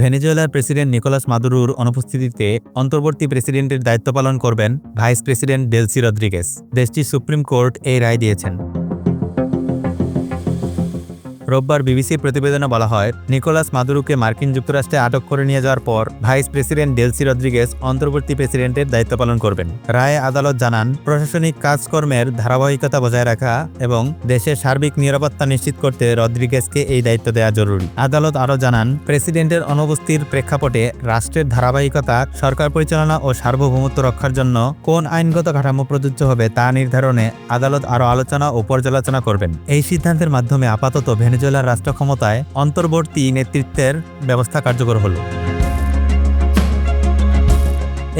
ভেনেজুয়েলার president Nicolas মাদুরুর অনুপস্থিতিতে অন্তর্বর্তী প্রেসিডেন্টের দায়িত্ব পালন করবেন ভাইস প্রেসিডেন্ট ডেলসি রদ্রিগেস দেশটির সুপ্রিম কোর্ট এই রায় দিয়েছেন। রোববার বিবিসির প্রতিবেদনে বলা হয়, নিকোলাস মাদুরুকে মার্কিন যুক্তরাষ্ট্রে আটক করে নিয়ে যাওয়ার পর ভাইস প্রেসিডেন্ট ডেলসি রদ্রিগেস অন্তর্বর্তী প্রেসিডেন্টের দায়িত্ব পালন করবেন। রায়ে আদালত জানান, প্রশাসনিক কাজকর্মের ধারাবাহিকতা বজায় রাখা এবং দেশের সার্বিক নিরাপত্তা নিশ্চিত করতে রদ্রিগেসকে এই দায়িত্ব দেওয়া জরুরি। আদালত আরও জানান, প্রেসিডেন্টের অনুপস্থিতির প্রেক্ষাপটে রাষ্ট্রের ধারাবাহিকতা, সরকার পরিচালনা ও সার্বভৌমত্ব রক্ষার জন্য কোন আইনগত কাঠামো প্রযোজ্য হবে তা নির্ধারণে আদালত আরও আলোচনা ও পর্যালোচনা করবেন। এই সিদ্ধান্তের মাধ্যমে আপাতত ভেনেজুয়েলার রাষ্ট্র ক্ষমতায় অন্তর্বর্তী নেতৃত্বের ব্যবস্থা কার্যকর হল।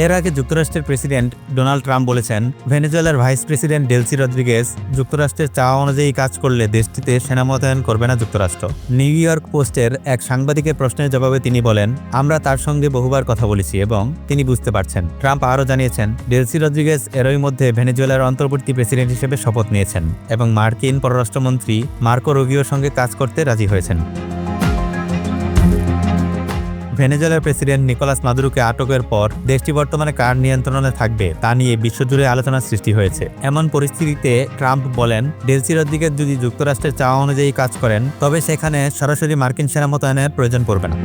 এর আগে যুক্তরাষ্ট্রের প্রেসিডেন্ট ডোনাল্ড ট্রাম্প বলেছেন, ভেনেজুয়েলার ভাইস প্রেসিডেন্ট ডেলসি রদ্রিগেজ যুক্তরাষ্ট্রের চাওয়া অনুযায়ী কাজ করলে দেশটিতে সেনা মোতায়েন করবে না যুক্তরাষ্ট্র। নিউ ইয়র্ক পোস্টের এক সাংবাদিকের প্রশ্নের জবাবে তিনি বলেন, আমরা তার সঙ্গে বহুবার কথা বলেছি এবং তিনি বুঝতে পারছেন। ট্রাম্প আরও জানিয়েছেন, ডেলসি রদ্রিগেজ এরই মধ্যে ভেনেজুয়েলার অন্তর্বর্তী প্রেসিডেন্ট হিসেবে শপথ নিয়েছেন এবং মার্কিন পররাষ্ট্রমন্ত্রী মার্কো রুবিওর সঙ্গে কাজ করতে রাজি হয়েছেন। ভেনেজুয়েলার প্রেসিডেন্ট নিকোলাস মাদুরুকে আটকের পর দেশটি বর্তমানে কার নিয়ন্ত্রণে থাকবে তা নিয়ে বিশ্বজুড়ে আলোচনার সৃষ্টি হয়েছে। এমন পরিস্থিতিতে ট্রাম্প বলেন, ডেলসির দিকে যদি যুক্তরাষ্ট্রের চাওয়া অনুযায়ী কাজ করেন, তবে সেখানে সরাসরি মার্কিন সেনা মোতায়েনের প্রয়োজন পড়বে না।